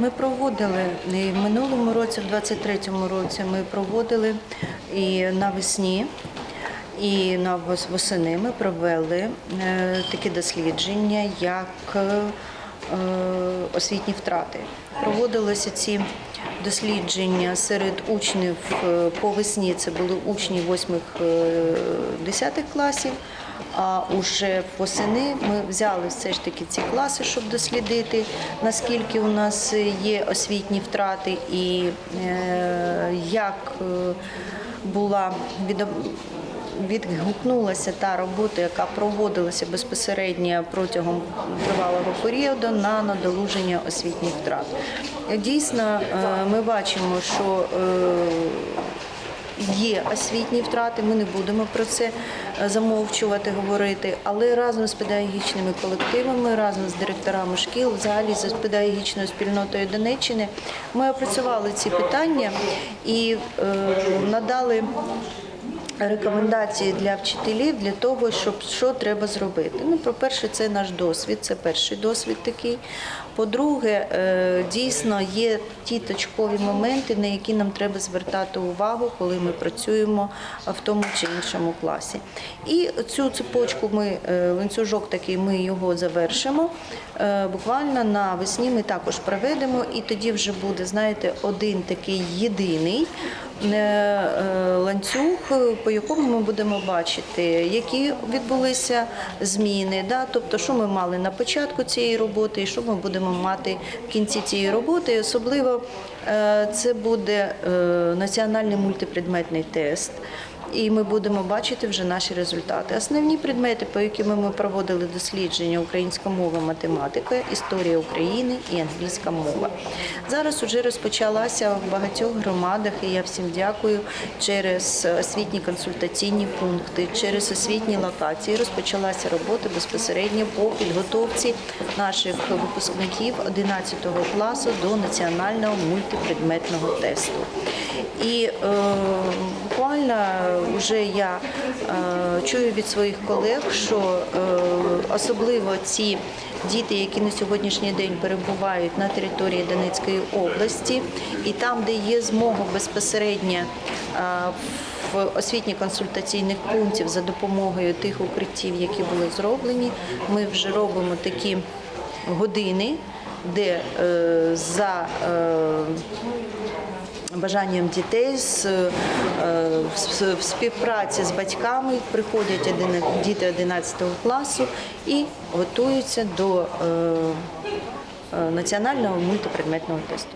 Ми проводили і в минулому році, в 23-му році, ми проводили і навесні, і на восени ми провели е, такі дослідження, як е, освітні втрати. Проводилися ці дослідження серед учнів е, по весні. Це були учні 8-10 класів. А уже восени ми взяли все ж таки ці класи, щоб дослідити, наскільки у нас є освітні втрати і е, як е, була від відгукнулася та робота, яка проводилася безпосередньо протягом тривалого періоду на надолуження освітніх втрат. Дійсно, е, ми бачимо, що е, Є освітні втрати, ми не будемо про це е, замовчувати, говорити, але разом з педагогічними колективами, разом з директорами шкіл, взагалі з педагогічною спільнотою Донеччини, ми опрацювали ці питання і е, надали рекомендації для вчителів для того, щоб що треба зробити. Ну, по-перше, це наш досвід, це перший досвід такий. По-друге, е, дійсно є ті точкові моменти, на які нам треба звертати увагу, коли ми працюємо в тому чи іншому класі. І цю цепочку ми е, ланцюжок такий, ми його завершимо. Е, Буквально навесні ми також проведемо, і тоді вже буде, знаєте, один такий єдиний ланцюг, по якому ми будемо бачити, які відбулися зміни, да? тобто, що ми мали на початку цієї роботи, і що ми будемо мати в кінці цієї роботи. І особливо е, це буде е, національний мультипредметний тест. І ми будемо бачити вже наші результати. Основні предмети, по яким ми проводили дослідження українська мова, математика, історія України і англійська мова. Зараз вже розпочалася в багатьох громадах, і я всім дякую через освітні консультаційні пункти, через освітні локації. Розпочалася робота безпосередньо по підготовці наших випускників 11 класу до національного мультипредметного тесту. І е, буквально вже я е, чую від своїх колег, що е, особливо ці діти, які на сьогоднішній день перебувають на території Донецької області, і там, де є змога безпосередньо е, в освітньо-консультаційних пунктів за допомогою тих укриттів, які були зроблені, ми вже робимо такі години, де за бажанням дітей з, е, в- в співпраці з батьками приходять діти 11 класу і готуються до е, е, національного мультипредметного тесту.